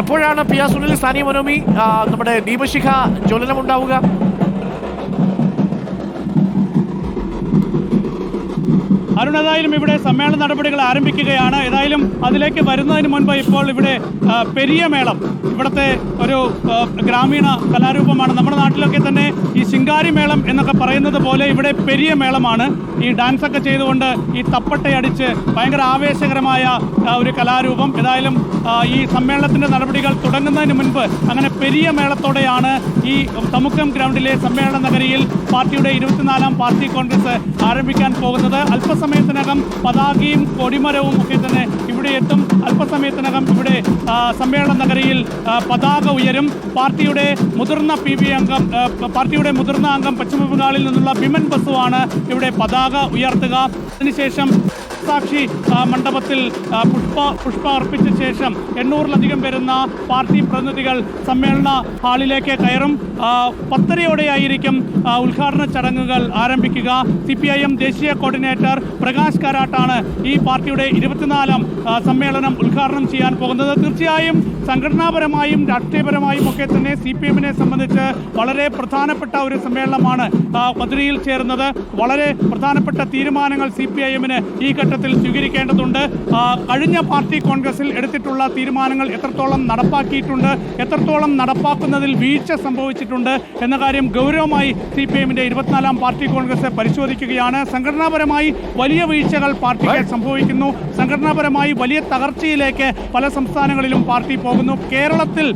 എപ്പോഴാണ് P R Sunil മനോമി നമ്മുടെ ദീപശിഖ ജ്വലനം ഉണ്ടാവുക അരുൺ ഏതായാലും ഇവിടെ സമ്മേളന നടപടികൾ ആരംഭിക്കുകയാണ്. ഏതായാലും അതിലേക്ക് വരുന്നതിന് മുൻപ് ഇപ്പോൾ ഇവിടെ പെരിയ മേളം ഇവിടുത്തെ ഒരു ഗ്രാമീണ കലാരൂപമാണ്. നമ്മുടെ നാട്ടിലൊക്കെ തന്നെ ഈ ശിങ്കാരി മേളം എന്നൊക്കെ പറയുന്നത് പോലെ ഇവിടെ പെരിയ മേളമാണ്. ഈ ഡാൻസ് ഒക്കെ ചെയ്തുകൊണ്ട് ഈ തപ്പട്ടയടിച്ച് ഭയങ്കര ആവേശകരമായ ഒരു കലാരൂപം. ഏതായാലും ഈ സമ്മേളനത്തിന്റെ നടപടികൾ തുടങ്ങുന്നതിന് മുൻപ് അങ്ങനെ പെരിയ മേളത്തോടെയാണ് ഈ തമുക്കം ഗ്രൗണ്ടിലെ സമ്മേളന നഗരിയിൽ പാർട്ടിയുടെ ഇരുപത്തിനാലാം പാർട്ടി കോൺഗ്രസ് ആരംഭിക്കാൻ പോകുന്നത്. അല്പസമയത്തിനകം പതാകയും കൊടിമരവും ഒക്കെ തന്നെ ഇവിടെ എത്തും. അല്പസമയത്തിനകം ഇവിടെ സമ്മേളന നഗരിയിൽ പതാക ഉയരും. പാർട്ടിയുടെ മുതിർന്ന പി ബി അംഗം പാർട്ടിയുടെ മുതിർന്ന അംഗം പശ്ചിമ ബംഗാളിൽ നിന്നുള്ള ബിമൻ ബസുവാണ് ഇവിടെ പതാക ഉയർത്തുക. അതിനുശേഷം സാക്ഷി മണ്ഡപത്തിൽ പുഷ്പ പുഷ്പ അർപ്പിച്ച ശേഷം എണ്ണൂറിലധികം വരുന്ന പാർട്ടി പ്രതിനിധികൾ സമ്മേളന ഹാളിലേക്ക് കയറും. പത്തരയോടെയായിരിക്കും ഉദ്ഘാടന ചടങ്ങുകൾ ആരംഭിക്കുക. സി പി ഐ എം ദേശീയ കോർഡിനേറ്റർ പ്രകാശ് കാരാട്ടാണ് ഈ പാർട്ടിയുടെ ഇരുപത്തിനാലാം സമ്മേളനം ഉദ്ഘാടനം ചെയ്യാൻ പോകുന്നത്. തീർച്ചയായും സംഘടനാപരമായും രാഷ്ട്രീയപരമായും ഒക്കെ തന്നെ സി പി എമ്മിനെ സംബന്ധിച്ച് വളരെ പ്രധാനപ്പെട്ട ഒരു സമ്മേളനമാണ് പദ്ധതിയിൽ മധുരയിൽ ചേർന്നത് വളരെ പ്രധാനപ്പെട്ട തീരുമാനങ്ങൾ സി പി ഐ എമ്മിന് ഈ ഘട്ടത്തിൽ സ്വീകരിക്കേണ്ടതുണ്ട്. കഴിഞ്ഞ പാർട്ടി കോൺഗ്രസിൽ എടുത്തിട്ടുള്ള തീരുമാനങ്ങൾ എത്രത്തോളം നടപ്പാക്കിയിട്ടുണ്ട് എത്രത്തോളം നടപ്പാക്കുന്നതിൽ വീഴ്ച സംഭവിച്ചിട്ടുണ്ട് എന്ന കാര്യം ഗൗരവമായി സി പി എമ്മിന്റെ ഇരുപത്തിനാലാം പാർട്ടി കോൺഗ്രസ് പരിശോധിക്കുകയാണ്. സംഘടനാപരമായി വലിയ വീഴ്ചകൾ പാർട്ടിക്ക് സംഭവിക്കുന്നു. സംഘടനാപരമായി വലിയ തകർച്ചയിലേക്ക് പല സംസ്ഥാനങ്ങളിലും പാർട്ടി പോകുന്നു. കേരളത്തിൽ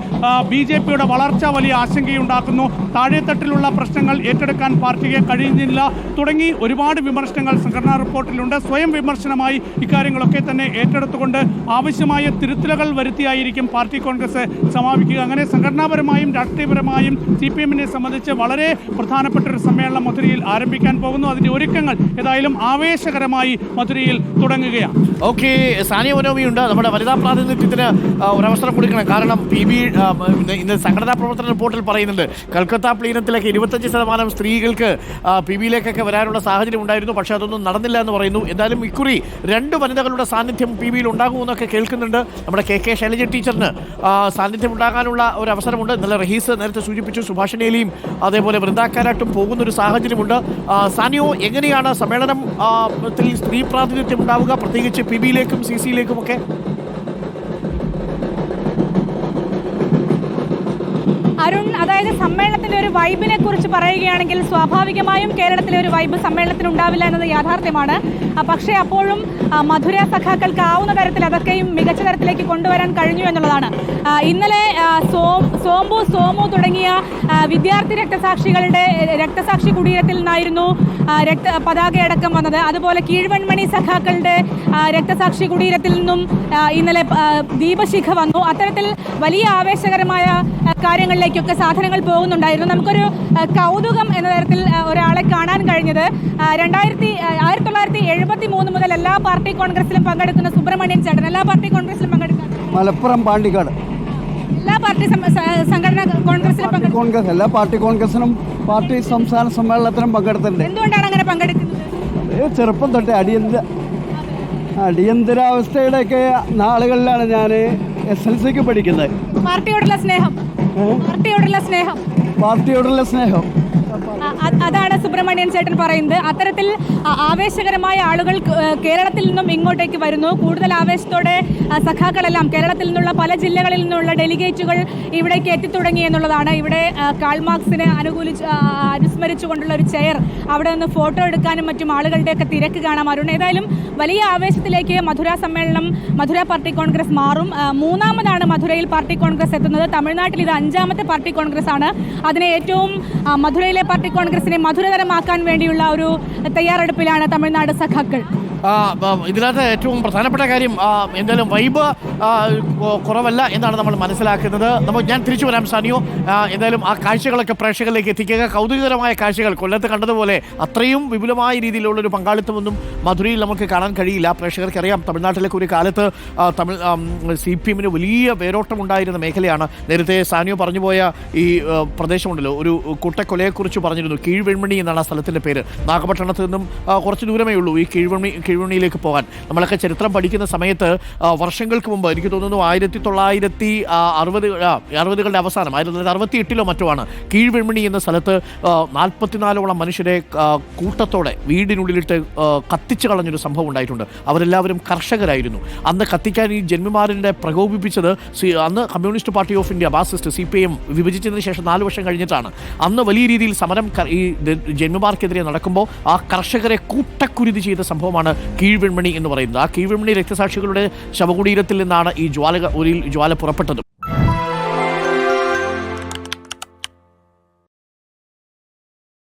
ബി ജെ പിയുടെ വളർച്ച വലിയ ആശങ്കയുണ്ടാക്കുന്നു. താഴെത്തട്ടിലുള്ള പ്രശ്നങ്ങൾ ഏറ്റെടുക്കാൻ പാർട്ടിക്ക് കഴിയുന്നില്ല തുടങ്ങി ഒരുപാട് വിമർശനങ്ങൾ സംഘടനാ റിപ്പോർട്ടിലുണ്ട്. സ്വയം വിമർശനമായി ഇക്കാര്യങ്ങളൊക്കെ തന്നെ ഏറ്റെടുത്തുകൊണ്ട് ആവശ്യമായ തിരുത്തലുകൾ വരുത്തിയായിരിക്കും പാർട്ടി കോൺഗ്രസ് സമാപിക്കുക. അങ്ങനെ സംഘടനാപരമായും രാഷ്ട്രീയപരമായും സി പി എമ്മിനെ സംബന്ധിച്ച് വളരെ പ്രധാനപ്പെട്ട ഒരു സമ്മേളനം മധുരയിൽ ആരംഭിക്കാൻ പോകുന്നു. അതിന്റെ ഒരുക്കങ്ങൾ ഏതായാലും ആവേശകരമായി മധുരയിൽ തുടങ്ങുകയാണ്. ഓക്കെ സാനിയ മനോമിയുണ്ട് നമ്മുടെ വനിതാ പ്രാതിനിധ്യത്തിന് ഒരവസരം കൊടുക്കണം. കാരണം പി ബി ഇന്ന് സംഘടനാ പ്രവർത്തന റിപ്പോർട്ടിൽ പറയുന്നുണ്ട് കൽക്കത്ത പ്ലീനത്തിലേക്ക് ഇരുപത്തഞ്ച് ശതമാനം സ്ത്രീകൾക്ക് പി ബിയിലേക്കൊക്കെ വരാനുള്ള സാഹചര്യം ഉണ്ടായിരുന്നു പക്ഷേ അതൊന്നും നടന്നില്ല എന്ന് പറയുന്നു. എന്തായാലും ഇക്കുറി രണ്ട് വനിതകളുടെ സാന്നിധ്യം പി ബിയിൽ ഉണ്ടാകുമെന്നൊക്കെ കേൾക്കുന്നുണ്ട്. നമ്മുടെ കെ കെ ശൈലജ ടീച്ചറിന് സാന്നിധ്യം ഉണ്ടാകാനുള്ള ഒരു അവസരമുണ്ട് ഇന്നലെ റഹീസ് നേരത്തെ സൂചിപ്പിച്ചു സുഭാഷിനേലിയും അതേപോലെ വൃന്ദാക്കാരാട്ടും പോകുന്ന ഒരു സാഹചര്യമുണ്ട് സാനിയോ എങ്ങനെയാണ് സമ്മേളനം സ്ത്രീ പ്രാതിനിധ്യം ഉണ്ടാവുക? പ്രത്യേകിച്ച് പി ബിയിലേക്കും സി സിയിലേക്കും ഒക്കെ? അരുൺ അതായത് സമ്മേളനത്തിന്റെ ഒരു വൈബിനെ കുറിച്ച് പറയുകയാണെങ്കിൽ സ്വാഭാവികമായും കേരളത്തിലെ ഒരു വൈബ് സമ്മേളനത്തിന് ഉണ്ടാവില്ല എന്നത് യാഥാർത്ഥ്യമാണ്. പക്ഷേ അപ്പോഴും മധുര സഖാക്കൾക്ക് ആവുന്ന തരത്തിൽ അതൊക്കെയും മികച്ച തരത്തിലേക്ക് കൊണ്ടുവരാൻ കഴിഞ്ഞു എന്നുള്ളതാണ്. ഇന്നലെ സോം സോംബു സോമു തുടങ്ങിയ വിദ്യാർത്ഥി രക്തസാക്ഷികളുടെ രക്തസാക്ഷി കുടീരത്തിൽ നിന്നായിരുന്നു രക്ത പതാകയടക്കം വന്നത്. അതുപോലെ കീഴ്വൺമണി സഖാക്കളുടെ രക്തസാക്ഷി കുടീരത്തിൽ നിന്നും ഇന്നലെ ദീപശിഖ വന്നു. അത്തരത്തിൽ വലിയ ആവേശകരമായ ആ, കാര്യങ്ങളിലേക്കൊക്കെ സാധനങ്ങൾ പോകുന്നുണ്ടായിരുന്നു. നമുക്കൊരു കൗതുകം എന്ന തരത്തിൽ ഒരാളെ കാണാൻ കഴിഞ്ഞത്. രണ്ടായിരത്തി ആയിരത്തി തൊള്ളായിരത്തി എഴുപത്തി മൂന്ന് മുതൽ എല്ലാ പാർട്ടി കോൺഗ്രസിലും പങ്കെടുക്കുന്ന സുബ്രഹ്മണ്യൻ ചേട്ടൻ. എല്ലാ പാർട്ടി കോൺഗ്രസിലും പങ്കെടുക്കുന്ന മലപ്പുറം പാണ്ടിക്കാട്. എല്ലാ പാർട്ടി സംഘടന കോൺഗ്രസിലും കോൺഗ്രസ് എല്ലാ പാർട്ടി കോൺഗ്രസിനും പാർട്ടി സംസ്ഥാന സമ്മേളനത്തിനും പങ്കെടുത്തിട്ടുണ്ട്. എന്തുകൊണ്ടാണ് അങ്ങനെ പങ്കെടുക്കുന്നത് ചെറുപ്പം തൊട്ട് അടിയന്തര അടിയന്തരാവസ്ഥയുടെയൊക്കെ നാളുകളിലാണ് ഞാൻ എസ് എൽ സിക്ക് പഠിക്കുന്നത്. പാർട്ടിയോടുള്ള സ്നേഹം. പാർട്ടിയോടുള്ള സ്നേഹം. പാർട്ടിയോടുള്ള സ്നേഹം. അതാണ് സുബ്രഹ്മണ്യൻ ചേട്ടൻ പറയുന്നത്. അത്തരത്തിൽ ആവേശകരമായ ആളുകൾ കേരളത്തിൽ നിന്നും ഇങ്ങോട്ടേക്ക് വരുന്നു. കൂടുതൽ ആവേശത്തോടെ സഖാക്കളെല്ലാം കേരളത്തിൽ നിന്നുള്ള പല ജില്ലകളിൽ നിന്നുള്ള ഡെലിഗേറ്റുകൾ ഇവിടേക്ക് എത്തിത്തുടങ്ങി എന്നുള്ളതാണ്. ഇവിടെ കാൾമാർക്സിനെ കാൾ മാർക്സിനെ അനുകൂലിച്ച് അനുസ്മരിച്ചുകൊണ്ടുള്ള ഒരു ചെയർ അവിടെ നിന്ന് ഫോട്ടോ എടുക്കാനും മറ്റും ആളുകളുടെയൊക്കെ തിരക്ക് കാണാൻ അരുൺ ഏതായാലും വലിയ ആവേശത്തിലേക്ക് മധുര സമ്മേളനം മധുര പാർട്ടി കോൺഗ്രസ് മാറും. മൂന്നാമതാണ് മധുരയിൽ പാർട്ടി കോൺഗ്രസ് എത്തുന്നത്. തമിഴ്നാട്ടിൽ ഇത് അഞ്ചാമത്തെ പാർട്ടി കോൺഗ്രസ് ആണ്. അതിനെ ഏറ്റവും മധുരയിലെ പാർട്ടി കോൺഗ്രസിനെ മധുരതരമാക്കാൻ വേണ്ടിയുള്ള ഒരു തയ്യാറെടുപ്പിലാണ് തമിഴ്നാട് സഖാക്കൾ. ഇതിനകത്ത് ഏറ്റവും പ്രധാനപ്പെട്ട കാര്യം എന്തായാലും വൈബ് കുറവല്ല എന്നാണ് നമ്മൾ മനസ്സിലാക്കുന്നത്. നമ്മൾ ഞാൻ തിരിച്ചു വരാം സാനിയോ. എന്തായാലും ആ കാഴ്ചകളൊക്കെ പ്രേക്ഷകരിലേക്ക് എത്തിക്കുക. കൗതുകകരമായ കാഴ്ചകൾ കൊല്ലത്ത് കണ്ടതുപോലെ അത്രയും വിപുലമായ രീതിയിലുള്ള ഒരു പങ്കാളിത്തമൊന്നും മധുരയിൽ നമുക്ക് കാണാൻ കഴിയില്ല. പ്രേക്ഷകർക്ക് അറിയാം തമിഴ്നാട്ടിലൊക്കെ ഒരു കാലത്ത് തമിഴ് സി പി എമ്മിന് വലിയ വേരോട്ടമുണ്ടായിരുന്ന മേഖലയാണ്. നേരത്തെ സാനിയോ പറഞ്ഞുപോയ ഈ പ്രദേശമുണ്ടല്ലോ ഒരു കൂട്ടക്കൊലയെക്കുറിച്ച് പറഞ്ഞിരുന്നു. കീഴ്വെൺമണി എന്നാണ് ആ സ്ഥലത്തിന്റെ പേര്. നാഗപട്ടണത്ത് നിന്നും കുറച്ച് ദൂരമേ ഉള്ളൂ. ഈ കീഴ്വെൺമണി കീഴ്വണ്ണിയിലേക്ക് പോകാൻ. നമ്മളൊക്കെ ചരിത്രം പഠിക്കുന്ന സമയത്ത് വർഷങ്ങൾക്ക് മുമ്പ് എനിക്ക് തോന്നുന്നു ആയിരത്തി തൊള്ളായിരത്തി അറുപത് അറുപതുകളുടെ അവസാനം ആയിരത്തി തൊള്ളായിരത്തി അറുപത്തി എട്ടിലോ മറ്റുമാണ് കീഴ്വെൺമണി എന്ന സ്ഥലത്ത് നാൽപ്പത്തിനാലോളം മനുഷ്യരെ കൂട്ടത്തോടെ വീടിനുള്ളിലിട്ട് കത്തിച്ചു കളഞ്ഞൊരു സംഭവം ഉണ്ടായിട്ടുണ്ട്. അവരെല്ലാവരും കർഷകരായിരുന്നു. അന്ന് കത്തിക്കാൻ ഈ ജന്മിമാരനെ പ്രകോപിപ്പിച്ചത് അന്ന് communist party of India marxist C P M വിഭജിച്ചതിന് ശേഷം നാല് വർഷം കഴിഞ്ഞിട്ടാണ്. അന്ന് വലിയ രീതിയിൽ സമരം ഈ ജന്മിമാർക്കെതിരെ നടക്കുമ്പോൾ ആ കർഷകരെ കൂട്ടക്കുരുതി ചെയ്ത സംഭവമാണ് കീഴ്വെൺമണി എന്ന് പറയുന്നത്. ആ കീഴ്വെൺമണി രക്തസാക്ഷികളുടെ ശവകുടീരത്തിൽ നിന്നാണ് ഈ ജ്വാല ഒരു ജ്വാല പുറപ്പെട്ടത്.